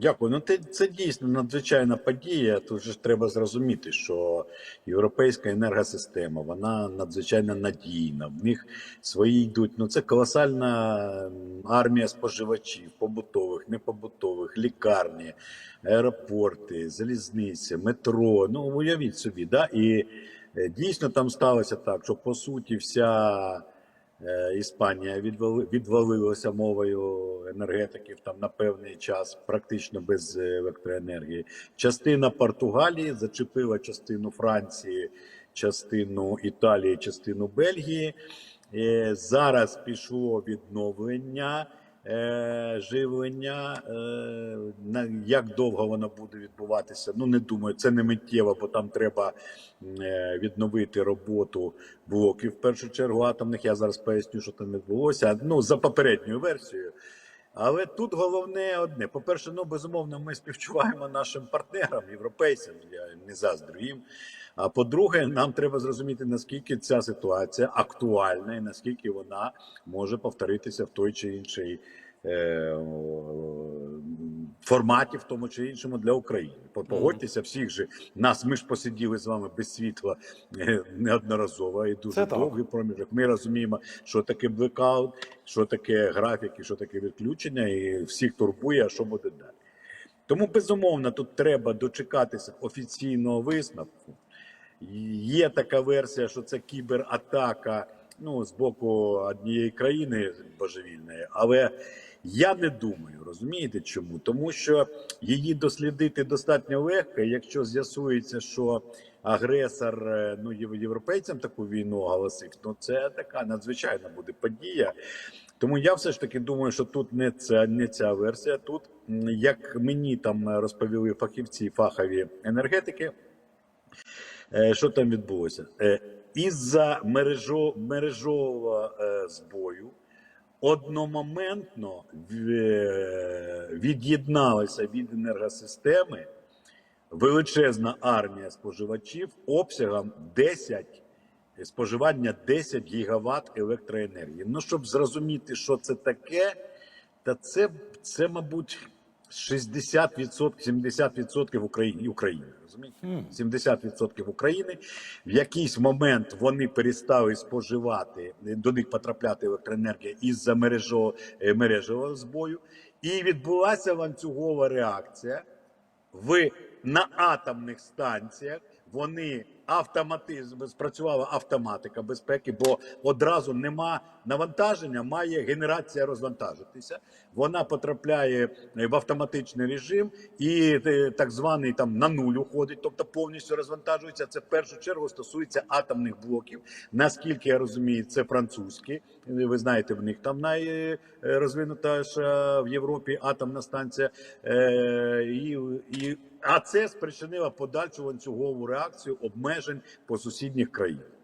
Дякую. Ну, це дійсно надзвичайна подія. Тут ж треба зрозуміти, що європейська енергосистема вона надзвичайно надійна. В них свої йдуть. Ну це колосальна армія споживачів, побутових, непобутових, лікарні, аеропорти, залізниці, метро. Ну уявіть собі, да? і е, дійсно там сталося так, що по суті вся. Е, Іспанія відвалилася мовою енергетиків там на певний час, практично без е, електроенергії. Частина Португалії зачепила частину Франції, частину Італії, частину Бельгії. Е, Зараз пішло відновлення живлення. Е, як довго воно буде відбуватися? Ну не думаю, це не миттєво, бо там треба е, відновити роботу блоків в першу чергу атомних. Я зараз поясню, що там відбулося. Ну за попередньою версією. Але тут головне одне: по-перше, ну безумовно, ми співчуваємо нашим партнерам, європейцям. Я не заздрю їм. А по-друге, нам треба зрозуміти, наскільки ця ситуація актуальна і наскільки вона може повторитися в той чи інший е, форматі, в тому чи іншому для України. Погодьтеся, всіх же нас. Ми ж посиділи з вами без світла е, неодноразово і дуже Це так. довгий проміжок. Ми розуміємо, що таке блекаут, що таке графіки, що таке відключення, і всіх турбує, а що буде далі. Тому безумовно тут треба дочекатися офіційного висновку. Є така версія, що це кібератака ну, з боку однієї країни божевільної, але я не думаю, розумієте чому? Тому що її дослідити достатньо легко, якщо з'ясується, що агресор е, ну, європейцям таку війну оголосив, ну це така надзвичайна буде подія. Тому я все ж таки думаю, що тут не ця, не ця версія. Тут, як мені там розповіли фахівці фахові енергетики, Що там відбулося? Е, Із-за мережо, мережового е, збою одномоментно е, від'єдналася від енергосистеми величезна армія споживачів обсягом 10 споживання 10 гігават електроенергії. Ну, щоб зрозуміти, що це таке, та це, це мабуть, 60%, 70% України, України розумієте? 70% України. В якийсь момент вони перестали споживати, до них потрапляти електроенергія із-за мережо, е, мережевого збою. І відбулася ланцюгова реакція в на атомних станціях. Вони автоматизм спрацювала автоматика безпеки, бо одразу нема навантаження, має генерація розвантажитися. Вона потрапляє е, в автоматичний режим і е, так званий там на нуль уходить, тобто повністю розвантажується. Це в першу чергу стосується атомних блоків. Наскільки я розумію, це французькі. Ви знаєте, в них там найрозвинутіша в Європі атомна станція. Е, і, і, а це спричинило подальшу ланцюгову реакцію обмежень по сусідніх країнах.